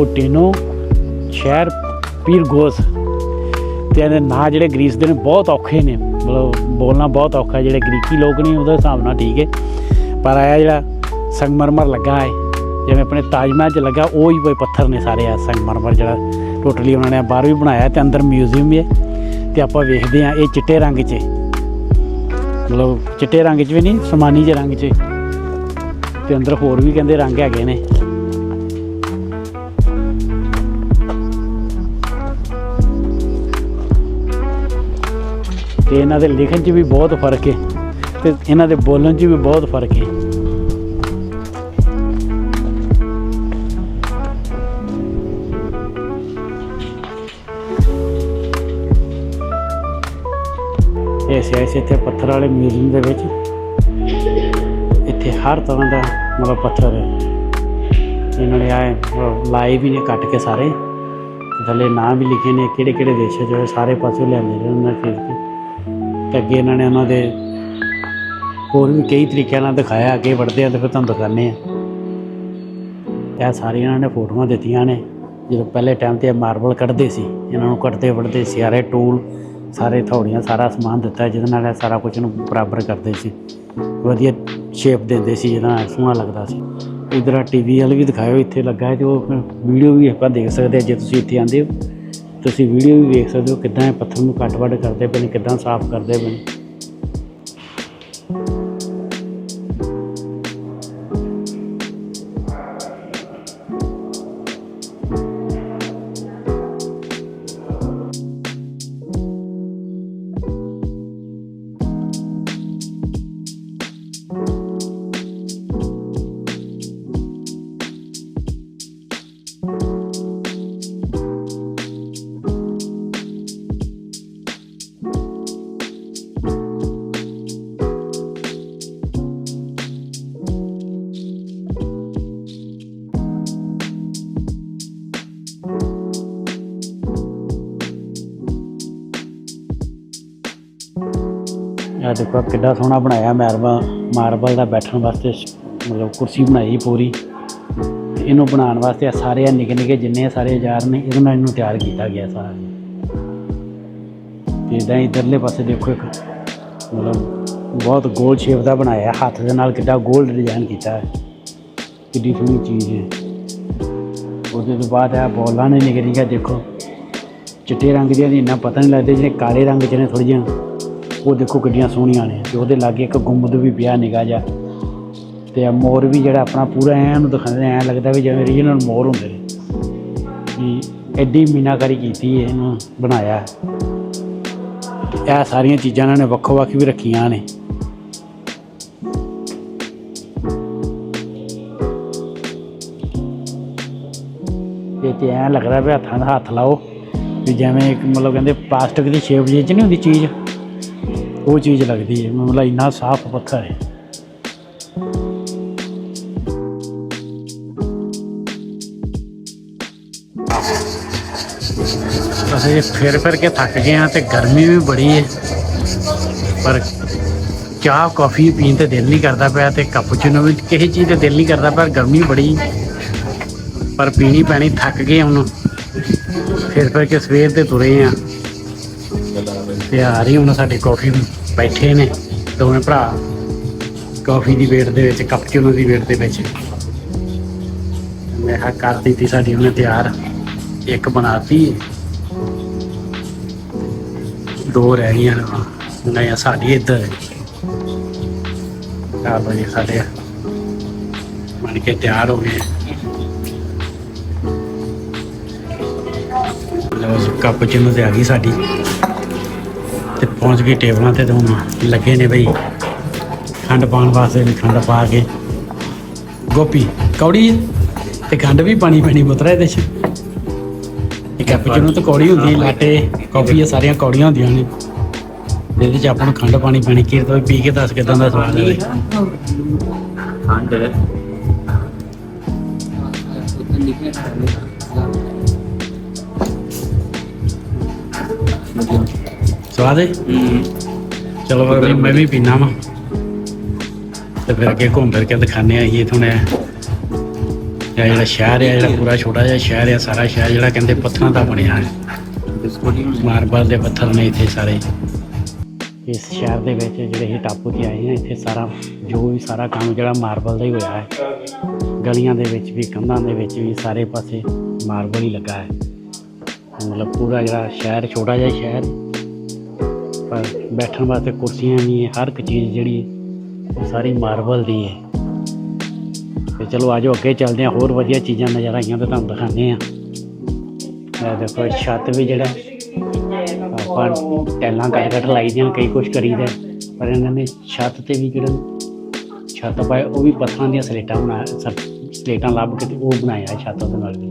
ਪੁਟਿਨੋ, ਸ਼ਹਿਰ ਪੀਰਗੋਸ ਤੇ ਇਹਦੇ ਨਾਂ ਜਿਹੜੇ ਗ੍ਰੀਸ ਦੇ ਨੇ, ਬਹੁਤ ਔਖੇ ਨੇ। ਮਤਲਬ ਬੋਲਣਾ ਬਹੁਤ ਔਖਾ ਜਿਹੜੇ ਗ੍ਰੀਕੀ ਲੋਕ ਨੇ, ਉਹਦੇ ਹਿਸਾਬ ਨਾਲ ਠੀਕ ਹੈ। ਪਰ ਆਇਆ ਜਿਹੜਾ ਸੰਗਮਰਮਰ ਲੱਗਾ ਹੈ, ਜਿਵੇਂ ਆਪਣੇ ਤਾਜ ਮਹਿਲ 'ਚ ਲੱਗਾ, ਉਹ ਹੀ ਕੋਈ ਪੱਥਰ ਨੇ ਸਾਰੇ ਆ ਸੰਗਮਰਮਰ ਜਿਹੜਾ ਟੋਟਲੀ ਉਹਨਾਂ ਨੇ ਬਾਹਰ ਵੀ ਬਣਾਇਆ ਤੇ ਅੰਦਰ ਮਿਊਜ਼ੀਅਮ ਵੀ ਹੈ। ਤੇ ਆਪਾਂ ਵੇਖਦੇ ਆ ਇਹ ਚਿੱਟੇ ਰੰਗ 'ਚ। ਮਤਲਬ ਚਿੱਟੇ ਰੰਗ 'ਚ ਵੀ ਨਹੀਂ, ਸਮਾਨੀ ਜਿਹੇ ਰੰਗ 'ਚ। ਹੈ। ਤੇ ਅੰਦਰ ਹੋਰ ਵੀ ਕਹਿੰਦੇ ਰੰਗ ਹੈਗੇ ਨੇ। ਤੇ ਇਹਨਾਂ ਦੇ ਲਿਖਣ 'ਚ ਵੀ ਬਹੁਤ ਫ਼ਰਕ ਹੈ ਤੇ ਇਹਨਾਂ ਦੇ ਬੋਲਣ 'ਚ ਵੀ ਬਹੁਤ ਫ਼ਰਕ ਹੈ ਇਹ ਸਿਆ ਇੱਥੇ ਪੱਥਰ ਵਾਲੇ ਮਿਊਜ਼ੀਅਮ ਦੇ ਵਿੱਚ। ਇੱਥੇ ਹਰ ਤਰ੍ਹਾਂ ਦਾ ਮਤਲਬ ਪੱਥਰ ਹੈ। ਇਹਨਾਂ ਨੇ ਆਏ ਲਾਏ ਵੀ ਨੇ ਕੱਟ ਕੇ ਸਾਰੇ। ਤੇ ਥੱਲੇ ਨਾਂ ਵੀ ਲਿਖੇ ਨੇ ਕਿਹੜੇ ਕਿਹੜੇ ਦੇਸ਼ਾਂ ਚ ਸਾਰੇ ਪਾਸੇ ਲਿਆਂਦੇ ਨੇ ਉਹਨਾਂ ਖਰੀਦ ਕੇ ਤੇ ਅੱਗੇ ਇਹਨਾਂ ਨੇ ਉਹਨਾਂ ਦੇ ਹੋਰ ਵੀ ਕਈ ਤਰੀਕਿਆਂ ਨਾਲ ਦਿਖਾਇਆ, ਅੱਗੇ ਵੜਦੇ ਆ ਤੇ ਫਿਰ ਤੁਹਾਨੂੰ ਦਿਖਾਉਂਦੇ ਆ। ਇਹ ਸਾਰੀਆਂ ਇਹਨਾਂ ਨੇ ਫੋਟੋਆਂ ਦਿੱਤੀਆਂ ਨੇ। ਜਦੋਂ ਪਹਿਲੇ ਟਾਈਮ ਤੇ ਇਹ ਮਾਰਬਲ ਕੱਢਦੇ ਸੀ, ਇਹਨਾਂ ਨੂੰ ਕੱਟਦੇ ਵੜਦੇ ਸੀ ਸਾਰੇ ਟੂਲ, ਸਾਰੇ ਥੌੜੀਆਂ ਸਾਰਾ ਸਮਾਨ ਦਿੱਤਾ, ਜਿਹਦੇ ਨਾਲ ਇਹ ਸਾਰਾ ਕੁਝ ਨੂੰ ਬਰਾਬਰ ਕਰਦੇ ਸੀ। ਵਧੀਆ ਸ਼ੇਪ ਦਿੰਦੇ ਸੀ, ਜਿਹਦਾ ਸੋਹਣਾ ਲੱਗਦਾ ਸੀ। ਇਧਰ ਆ ਟੀਵੀ ਵਾਲ ਵੀ ਦਿਖਾਇਓ, ਇੱਥੇ ਲੱਗਾ ਹੈ ਤੇ ਉਹ ਵੀਡੀਓ ਵੀ ਆਪਾਂ ਦੇਖ ਸਕਦੇ ਹਾਂ, ਜੇ ਤੁਸੀਂ ਇੱਥੇ ਆਂਦੇ ਹੋ। ਤੁਸੀਂ ਵੀਡੀਓ ਵੀ ਵੇਖ ਸਕਦੇ ਹੋ ਕਿੱਦਾਂ ਇਹ ਪੱਥਰ ਨੂੰ ਕੱਟ ਵੱਢ ਕਰਦੇ ਪਏ ਨੇ, ਕਿੱਦਾਂ ਸਾਫ਼ ਕਰਦੇ ਪਏ ਨੇ। ਇਹ ਦੇਖੋ ਕਿੱਡਾ ਸੋਹਣਾ ਬਣਾਇਆ ਮਾਰਬਲ ਮਾਰਬਲ ਦਾ ਬੈਠਣ ਵਾਸਤੇ ਮਤਲਬ ਕੁਰਸੀ ਬਣਾਈ ਪੂਰੀ। ਇਹਨੂੰ ਬਣਾਉਣ ਵਾਸਤੇ ਆਹ ਸਾਰੇ ਆਹ ਨਿੱਕੇ ਨਿੱਕੇ ਜਿੰਨੇ ਸਾਰੇ ਯਾਰ ਨੇ, ਇਹਦੇ ਨਾਲ ਇਹਨੂੰ ਤਿਆਰ ਕੀਤਾ ਗਿਆ ਸਾਰਾ। ਤੇ ਇਦਾਂ ਇਧਰਲੇ ਪਾਸੇ ਦੇਖੋ ਇੱਕ, ਮਤਲਬ ਬਹੁਤ ਗੋਲ ਸ਼ੇਪ ਦਾ ਬਣਾਇਆ ਹੱਥ ਦੇ ਨਾਲ ਕਿੱਡਾ ਗੋਲ ਡਿਜ਼ਾਈਨ ਕੀਤਾ ਹੈ। ਕਿੱਡੀ ਸੋਹਣੀ ਚੀਜ਼ ਹੈ। ਉਹਦੇ ਤੋਂ ਬਾਅਦ ਇਹ ਬੋਲਾਂ ਨੇ ਨਿੱਕੇ ਨਿੱਕੇ ਦੇਖੋ, ਚਿੱਟੇ ਰੰਗ ਦੀਆਂ ਦੀ ਇੰਨਾ ਪਤਾ ਨਹੀਂ ਲੱਗਦਾ ਜਿਹੜੇ ਕਾਲੇ ਰੰਗ 'ਚ ਨੇ ਥੋੜ੍ਹੀਆਂ। ਉਹ ਦੇਖੋ ਕਿੱਡੀਆਂ ਸੋਹਣੀਆਂ ਨੇ ਤੇ ਉਹਦੇ ਲਾਗੇ ਇੱਕ ਗੁੰਮਦ ਵੀ ਪਿਆ ਨਿਗਾ ਜਾ ਤੇ ਆ ਮੋਰ ਵੀ ਜਿਹੜਾ ਆਪਣਾ ਪੂਰਾ ਐਂ ਨੂੰ ਦਿਖਾਉਂਦੇ ਐਂ ਲੱਗਦਾ ਵੀ ਜਿਵੇਂ ਰੀਜਨਲ ਮੋਰ ਹੁੰਦੇ ਨੇ। ਕਿ ਐਡੀ ਮੀਨਾਕਾਰੀ ਕੀਤੀ ਹੈ ਇਹਨੂੰ ਬਣਾਇਆ। ਇਹ ਸਾਰੀਆਂ ਚੀਜ਼ਾਂ ਇਹਨਾਂ ਨੇ ਵੱਖੋ ਵੱਖ ਵੀ ਰੱਖੀਆਂ ਨੇ। ਇਹ ਤੇ ਐਂ ਲੱਗਦਾ ਵੀ ਹੱਥਾਂ ਦਾ ਹੱਥ ਲਾਓ। ਵੀ ਜਿਵੇਂ ਇੱਕ ਮਤਲਬ ਕਹਿੰਦੇ ਪਲਾਸਟਿਕ ਦੀ ਸ਼ੇਪ ਜਿਹੀ ਚ ਨਹੀਂ ਹੁੰਦੀ ਚੀਜ਼? ਉਹ ਚੀਜ਼ ਲੱਗਦੀ ਹੈ, ਮਤਲਬ ਇੰਨਾ ਸਾਫ਼ ਪੱਥਰ ਹੈ। ਅਸੀਂ ਫਿਰ ਫਿਰ ਕੇ ਥੱਕ ਗਏ ਹਾਂ ਤੇ ਗਰਮੀ ਵੀ ਬੜੀ ਹੈ। ਪਰ ਚਾਹ, ਕਾਫੀ ਪੀਣ ਤੇ ਦਿਲ ਨਹੀਂ ਕਰਦਾ ਪਿਆ ਤੇ ਕੈਪੂਚੀਨੋ ਵੀ ਕਿਸੇ ਚੀਜ਼ ਤੇ ਦਿਲ ਨਹੀਂ ਕਰਦਾ ਪਰ ਗਰਮੀ ਬੜੀ। ਪਰ ਪੀਣੀ ਪੈਣੀ, ਥੱਕ ਗਏ ਹੁਣ। ਫਿਰ ਫਿਰ ਕੇ ਸਵੇਰ 'ਤੇ ਤੁਰੇ ਆ ਤੇ ਆ ਰਹੀ ਹੁਣ ਸਾਡੇ ਕਾਫੀ ਬੈਠੇ ਨੇ ਦੋਵੇਂ ਭਰਾ ਕਾਫੀ ਦੀ ਵੇਟ ਦੇ ਵਿੱਚ ਕੱਪ ਕੈਪਚੂਨੋ ਦੀ ਵੇਟ ਦੇ ਵਿੱਚ। ਮੈਂ ਕਿਹਾ ਕਰ ਦਿੱਤੀ ਸਾਡੀ ਉਹਨੇ ਤਿਆਰ। ਇੱਕ ਬਣਾਤੀ। ਦੋ ਰਹਿ ਗਈਆਂ ਨੇ ਨਹੀਂ ਸਾਡੀ ਇੱਧਰ। ਆ ਲੋ ਜੀ ਸਾਡੇ ਬਣ ਕੇ ਤਿਆਰ ਹੋ ਗਏ। ਲਓ ਜੀ ਕੈਪਚੂਨੋ ਤੇ ਆ ਗਈ ਸਾਡੀ। ਤੇ ਪਹੁੰਚ ਗਈ ਟੇਬਲਾਂ ਤੇ ਤੇ ਹੁਣ ਲੱਗੇ ਨੇ ਬਈ। ਖੰਡ ਪਾਉਣ ਵਾਸਤੇ ਵੀ ਖੰਡ ਪਾ ਕੇ। ਗੋਪੀ, ਕੌੜੀ ਹੈ ਤੇ ਖੰਡ ਵੀ ਪਾਣੀ ਪੈਣੀ ਪੁੱਤਰਾ ਇਹਦੇ ਚ। ਇਹ ਕੈਪਚੀਨੋ ਤਾਂ ਕੌੜੀ ਹੁੰਦੀ ਲਾਟੇ, ਕਾਫੀ ਇਹ ਸਾਰੀਆਂ ਕੌੜੀਆਂ ਹੁੰਦੀਆਂ ਨੇ। ਤੇ ਇਹਦੇ ਚ ਆਪਾਂ ਨੂੰ ਖੰਡ ਪਾਣੀ ਪੈਣੀ ਕੀ ਤੋਂ ਪੀ ਕੇ ਦੱਸ ਕਿਦਾਂ ਦਾ ਸਵਾਦ ਹੈ ਖੰਡ। ਸਵਾਦ ਹੈ ਚਲੋ ਵੀ ਮੈਂ ਵੀ ਪੀਣਾ ਵਾ ਤੇ ਫਿਰ ਅੱਗੇ ਘੁੰਮ ਫਿਰ ਕੇ ਦਿਖਾਣੇ ਆ ਇਹ ਥੋੜਾ ਇਹ ਜਿਹੜਾ ਸ਼ਹਿਰ ਹੈ ਜਿਹੜਾ ਪੂਰਾ ਛੋਟਾ ਜਿਹਾ ਸ਼ਹਿਰ ਹੈ ਸਾਰਾ ਸ਼ਹਿਰ ਜਿਹੜਾ ਕਹਿੰਦੇ ਪੱਥਰਾਂ ਦਾ ਬਣਿਆ ਹੈ ਮਾਰਬਲ ਦੇ ਪੱਥਰ ਨੇ ਇੱਥੇ ਸਾਰੇ ਇਸ ਸ਼ਹਿਰ ਦੇ ਵਿੱਚ ਜਿਹੜੇ ਇਹ ਟਾਪੂ ਤੇ ਆਏ ਆ ਇੱਥੇ ਸਾਰਾ ਜੋ ਵੀ ਸਾਰਾ ਕੰਮ ਜਿਹੜਾ ਮਾਰਬਲ ਦਾ ਹੀ ਹੋਇਆ ਹੈ ਗਲੀਆਂ ਦੇ ਵਿੱਚ ਵੀ ਕੰਧਾਂ ਦੇ ਵਿੱਚ ਵੀ ਸਾਰੇ ਪਾਸੇ ਮਾਰਬਲ ਹੀ ਲੱਗਾ ਹੈ ਮਤਲਬ ਪੂਰਾ ਜਿਹੜਾ ਸ਼ਹਿਰ ਛੋਟਾ ਜਿਹਾ ਸ਼ਹਿਰ ਬੈਠਣ ਵਾਸਤੇ ਕੁਰਸੀਆਂ ਵੀ ਹਰ ਇੱਕ ਚੀਜ਼ ਜਿਹੜੀ ਉਹ ਸਾਰੀ ਮਾਰਬਲ ਦੀ ਹੈ। ਤੇ ਚਲੋ ਆਜੋ ਅੱਗੇ ਚੱਲਦੇ ਹਾਂ, ਹੋਰ ਵਧੀਆ ਚੀਜ਼ਾਂ, ਨਜ਼ਰ ਆਈਆਂ ਤਾਂ ਤੁਹਾਨੂੰ ਦਿਖਾਉਂਦੇ ਆ ਇਹ ਦੇਖੋ ਛੱਤ ਵੀ ਜਿਹੜਾ, ਆਪਾਂ ਟੈਲਾਂ ਕੱਟ ਕੱਟ ਲਾਈ ਦੀਆਂ, ਕਈ ਕੁਛ ਕਰੀਦਾ ਪਰ ਇਹਨਾਂ ਨੇ ਛੱਤ ਤੇ ਵੀ ਜਿਹੜਾ ਛੱਤ ਪਾਇਆ, ਉਹ ਵੀ ਪੱਥਰਾਂ ਦੀਆਂ ਸਲੇਟਾਂ ਬਣਾ ਸਲੇਟਾਂ ਲੱਭ ਕੇ ਤੇ ਉਹ ਬਣਾਇਆ ਹੈ ਛੱਤ ਉਹਦੇ ਨਾਲ ਵੀ।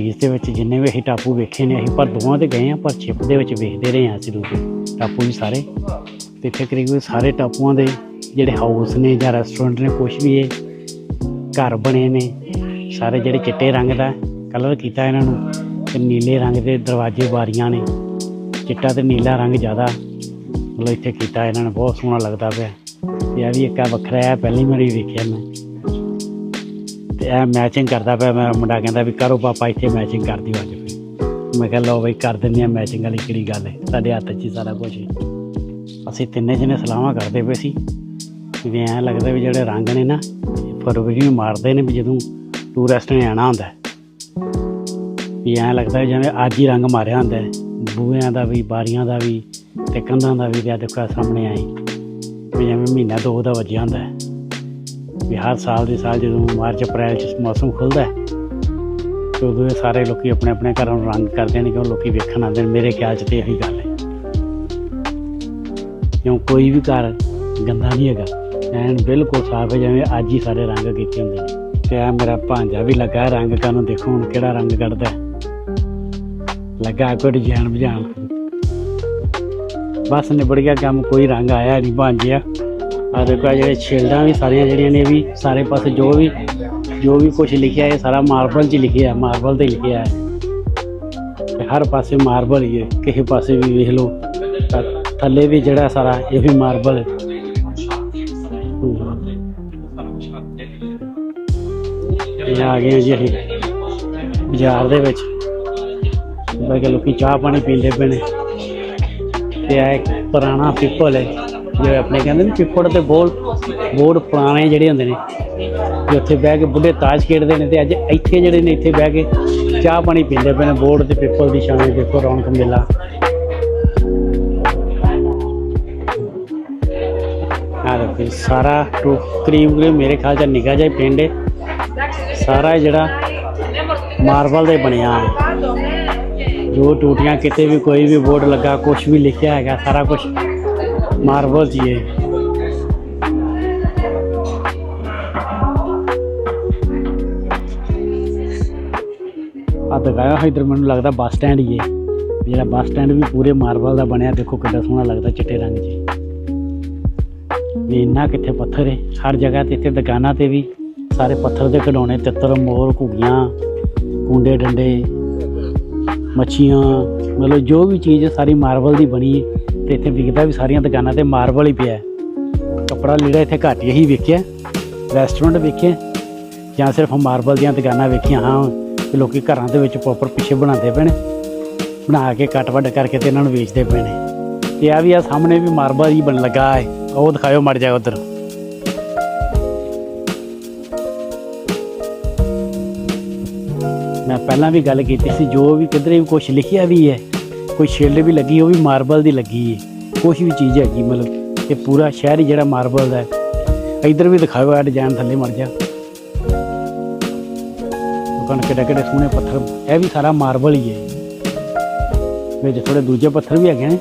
ਗ੍ਰੀਸ ਦੇ ਵਿੱਚ ਜਿੰਨੇ ਵੀ ਅਸੀਂ ਟਾਪੂ ਵੇਖੇ ਨੇ, ਅਸੀਂ ਪਰ ਦੋਵਾਂ ਤੇ ਗਏ ਆ ਪਰ ਛਿਪ ਦੇ ਵਿੱਚ ਵੇਖਦੇ ਰਹੇ ਆ ਅਸੀਂ ਦੂਜੇ ਟਾਪੂ ਵੀ ਸਾਰੇ। ਤੇ ਇੱਥੇ ਕਰੀਬ ਸਾਰੇ ਟਾਪੂਆਂ ਦੇ ਜਿਹੜੇ ਹਾਊਸ ਨੇ ਜਾਂ ਰੈਸਟੋਰੈਂਟ ਨੇ ਕੁਝ ਵੀ ਇਹ ਘਰ ਬਣੇ ਨੇ, ਸਾਰੇ ਜਿਹੜੇ ਚਿੱਟੇ ਰੰਗ ਦਾ ਕਲਰ ਕੀਤਾ ਇਹਨਾਂ ਨੂੰ, ਤੇ ਨੀਲੇ ਰੰਗ ਦੇ ਦਰਵਾਜ਼ੇ ਬਾਰੀਆਂ ਨੇ, ਚਿੱਟਾ ਤੇ ਨੀਲਾ ਰੰਗ ਜ਼ਿਆਦਾ ਮਤਲਬ ਇੱਥੇ ਕੀਤਾ ਇਹਨਾਂ ਨੇ, ਬਹੁਤ ਸੋਹਣਾ ਲੱਗਦਾ ਪਿਆ। ਤੇ ਇਹ ਵੀ ਇੱਕ ਆ ਵੱਖਰਾ ਹੈ ਪਹਿਲੀ ਵਾਰੀ ਵੇਖਿਆ ਮੈਂ। ਤੇ ਇਹ ਮੈਚਿੰਗ ਕਰਦਾ ਪਿਆ, ਮੈਂ ਮੁੰਡਾ ਕਹਿੰਦਾ ਵੀ ਕਰੋ ਪਾਪਾ, ਇੱਥੇ ਮੈਚਿੰਗ ਕਰ ਦਿਓ ਅੱਜ ਫਿਰ। ਮੈਂ ਕਿਹਾ, ਲਓ ਬਈ ਕਰ ਦਿੰਦੇ ਆ ਮੈਚਿੰਗ ਵਾਲੀ ਕਿਹੜੀ ਗੱਲ ਹੈ, ਸਾਡੇ ਹੱਥ 'ਚ ਹੀ ਸਾਰਾ ਕੁਝ ਹੈ। ਅਸੀਂ ਤਿੰਨੇ ਜਣੇ ਸਲਾਹਾਂ ਕਰਦੇ ਪਏ ਸੀ, ਵੀ ਐਂ ਲੱਗਦਾ ਵੀ ਜਿਹੜੇ ਰੰਗ ਨੇ ਨਾ, ਇਹ ਫਰਵਰੀ ਨੂੰ ਮਾਰਦੇ ਨੇ ਵੀ ਜਦੋਂ ਟੂਰਿਸਟ ਨੇ ਆਣਾ ਹੁੰਦਾ ਵੀ ਐਂ ਲੱਗਦਾ ਵੀ ਜਿਵੇਂ ਅੱਜ ਹੀ ਰੰਗ ਮਾਰਿਆ ਹੁੰਦਾ ਹੈ। ਬੂਹਿਆਂ ਦਾ ਵੀ, ਬਾਰੀਆਂ ਦਾ ਵੀ ਤੇ ਕੰਧਾਂ ਦਾ ਵੀ ਤੇ ਆਹ ਦੇਖੋ ਸਾਹਮਣੇ ਆਈ ਵੀ ਜਿਵੇਂ ਮਹੀਨਾ ਦੋ ਦਾ ਵੱਜਿਆ ਹੁੰਦਾ ਵੀ ਹਰ ਸਾਲ ਦੇ ਸਾਲ ਜਦੋਂ ਮਾਰਚ, ਅਪ੍ਰੈਲ ਚ ਮੌਸਮ ਖੁੱਲਦਾ ਹੈ, ਤੇ ਉਦੋਂ ਇਹ ਸਾਰੇ ਲੋਕੀ ਆਪਣੇ ਆਪਣੇ ਘਰਾਂ ਨੂੰ ਰੰਗ ਕਰਦੇ ਨੇ, ਕਿਉਂ ਲੋਕੀ ਵੇਖਣ ਆਉਂਦੇ ਨੇ, ਮੇਰੇ ਖਿਆਲ 'ਚ ਤੇ ਇਹੀ ਗੱਲ ਹੈ। ਕਿਉਂ ਕੋਈ ਵੀ ਘਰ ਗੰਦਾ ਨਹੀਂ ਹੈਗਾ, ਐਨ ਬਿਲਕੁਲ ਸਾਫ਼ ਹੈ, ਜਿਵੇਂ ਅੱਜ ਹੀ ਸਾਰੇ ਰੰਗ ਕੀਤੇ ਹੁੰਦੇ ਨੇ। ਤੇ ਆ ਮੇਰਾ ਭਾਂਜਾ ਵੀ ਲੱਗਾ, ਰੰਗ ਕਰਨ ਦੇਖੋ ਹੁਣ ਕਿਹੜਾ ਰੰਗ ਕੱਢਦਾ ਲੱਗਾ ਕੋਈ ਡਿਜ਼ਾਈਨ ਬਜਾਣ ਬਸ ਨਿਬੜ ਗਿਆ ਕੰਮ, ਕੋਈ ਰੰਗ ਆਇਆ ਨਹੀਂ ਭਾਂਜਿਆ। ਆ ਦੇਖੋ ਆਹ ਜਿਹੜੇ ਛਿਲਡਾਂ ਵੀ ਸਾਰੀਆਂ ਜਿਹੜੀਆਂ ਨੇ ਇਹ ਵੀ ਸਾਰੇ ਪਾਸੇ ਜੋ ਵੀ ਜੋ ਵੀ ਕੁਝ ਲਿਖਿਆ ਹੈ ਸਾਰਾ ਮਾਰਬਲ 'ਚ ਲਿਖਿਆ ਹੈ, ਮਾਰਬਲ ਤੇ ਲਿਖਿਆ ਹੈ। ਤੇ ਹਰ ਪਾਸੇ ਮਾਰਬਲ ਹੀ ਹੈ, ਕਿਸੇ ਪਾਸੇ ਵੀ ਵੇਖ ਲਓ। ਥੱਲੇ ਵੀ ਜਿਹੜਾ ਸਾਰਾ ਇਹ ਵੀ ਮਾਰਬਲ ਹੈ। ਇਹ ਆ ਗਏ ਜੀ ਅਸੀਂ ਬਾਜ਼ਾਰ ਦੇ ਵਿੱਚ। ਬਈ ਲੋਕੀ ਚਾਹ ਪਾਣੀ ਪੀਂਦੇ ਪਏ ਨੇ। ਤੇ ਇਹ ਇੱਕ ਪੁਰਾਣਾ ਪਿੱਪਲ ਹੈ। ਜਿਵੇਂ ਆਪਣੇ ਕਹਿੰਦੇ ਨੇ ਪਿੱਪੜ ਤੇ ਬੋਲ ਬੋਰਡ ਪੁਰਾਣੇ ਜਿਹੜੇ ਹੁੰਦੇ ਨੇ ਵੀ ਉੱਥੇ ਬਹਿ ਕੇ ਬੁੱਢੇ ਤਾਸ਼ ਖੇਡਦੇ ਨੇ ਤੇ ਅੱਜ ਇੱਥੇ ਜਿਹੜੇ ਨੇ ਇੱਥੇ ਬਹਿ ਕੇ ਚਾਹ ਪਾਣੀ ਪੀਂਦੇ ਪਏ ਨੇ, ਬੋਰਡ ਤੇ ਪਿੱਪਲ ਦੀ ਛਾਂ ਦੇਖੋ ਰੌਣਕ ਮੇਲਾ। ਆ ਸਾਰਾ ਟੂ ਕਰੀਮ ਕਰੀਬ ਮੇਰੇ ਖਿਆਲ ਚ ਨਿੱਘਾ ਜਿਹਾ ਪਿੰਡ ਸਾਰਾ ਜਿਹੜਾ ਮਾਰਬਲ ਦੇ ਬਣਿਆ ਜੋ ਟੂਟੀਆਂ ਕਿਤੇ ਵੀ ਕੋਈ ਵੀ ਬੋਰਡ ਲੱਗਾ ਕੁਝ ਵੀ ਲਿਖਿਆ ਹੈਗਾ, ਸਾਰਾ ਕੁਝ ਮਾਰਬਲ ਜੀ ਹੈ ਆ ਦਿਖਾਇਆ ਹੋਇਆ ਇਧਰ ਮੈਨੂੰ ਲੱਗਦਾ ਬੱਸ ਸਟੈਂਡ ਹੀ ਹੈ। ਜਿਹੜਾ ਬੱਸ ਸਟੈਂਡ ਵੀ ਪੂਰੇ ਮਾਰਬਲ ਦਾ ਬਣਿਆ, ਦੇਖੋ ਕਿੰਨਾ ਸੋਹਣਾ ਲੱਗਦਾ ਚਿੱਟੇ ਰੰਗ 'ਚ ਵੀ ਇੰਨਾ ਕਿੱਥੇ ਪੱਥਰ ਹੈ? ਹਰ ਜਗ੍ਹਾ ਤੇ ਇੱਥੇ ਦੁਕਾਨਾਂ ਤੇ ਵੀ ਸਾਰੇ ਪੱਥਰ ਦੇ ਖਿਡੌਣੇ, ਤਿੱਤਰ, ਮੋਰ, ਘੁੱਗੀਆਂ ਕੁੰਡੇ ਡੰਡੇ ਮੱਛੀਆਂ, ਮਤਲਬ ਜੋ ਵੀ ਚੀਜ਼ ਹੈ, ਸਾਰੀ ਮਾਰਬਲ ਦੀ ਬਣੀ ਹੈ। ਤੇ ਇੱਥੇ ਵਿਕਦਾ ਵੀ ਸਾਰੀਆਂ ਦੁਕਾਨਾਂ ਤੇ ਮਾਰਬਲ ਹੀ ਪਿਆ ਹੈ। ਕੱਪੜਾ ਲੀੜਾ ਇੱਥੇ ਘੱਟ ਹੀ ਵੇਖਿਆ ਰੈਸਟੋਰੈਂਟ ਵੇਖਿਆ ਜਾਂ ਸਿਰਫ ਮਾਰਬਲ ਦੀਆਂ ਦੁਕਾਨਾਂ ਵੇਖੀਆਂ, ਹਾਂ ਕਿ ਲੋਕੀ ਘਰਾਂ ਦੇ ਵਿੱਚ ਪ੍ਰੋਪਰ ਪਿੱਛੇ ਬਣਾਉਂਦੇ ਪਏ ਨੇ। ਬਣਾ ਕੇ ਕੱਟ ਵੱਡ ਕਰਕੇ ਤੇ ਇਹਨਾਂ ਨੂੰ ਵੇਚਦੇ ਪਏ ਨੇ। ਤੇ ਆ ਵੀ ਆ ਸਾਹਮਣੇ ਵੀ ਮਾਰਬਲ ਹੀ ਬਣ ਲੱਗਾ ਹੈ। ਉਹ ਦਿਖਾਇਓ ਮਰ ਜਾ ਉਧਰ। ਮੈਂ ਪਹਿਲਾਂ ਵੀ ਗੱਲ ਕੀਤੀ ਸੀ, ਜੋ ਵੀ ਕਿਧਰੇ ਵੀ ਕੁਝ ਲਿਖਿਆ ਵੀ ਹੈ ਕੋਈ ਛਿੱਲ ਵੀ ਲੱਗੀ, ਉਹ ਵੀ ਮਾਰਬਲ ਦੀ ਲੱਗੀ ਹੈ ਕੁਛ ਵੀ ਚੀਜ਼ ਹੈਗੀ, ਮਤਲਬ ਇਹ ਪੂਰਾ ਸ਼ਹਿਰ ਹੀ ਜਿਹੜਾ ਮਾਰਬਲ ਦਾ ਹੈ। ਇਧਰ ਵੀ ਦਿਖਾਓ ਆ ਡਿਜ਼ਾਈਨ ਥੱਲੇ ਮੜ ਜਾ। ਦੁਕਾਨ ਕਿੱਡੇ ਕਿੱਡੇ ਸੋਹਣੇ ਪੱਥਰ, ਇਹ ਵੀ ਸਾਰਾ ਮਾਰਬਲ ਹੀ ਹੈ ਵਿੱਚ ਥੋੜੇ ਦੂਜੇ ਪੱਥਰ ਵੀ ਹੈਗੇ ਨੇ।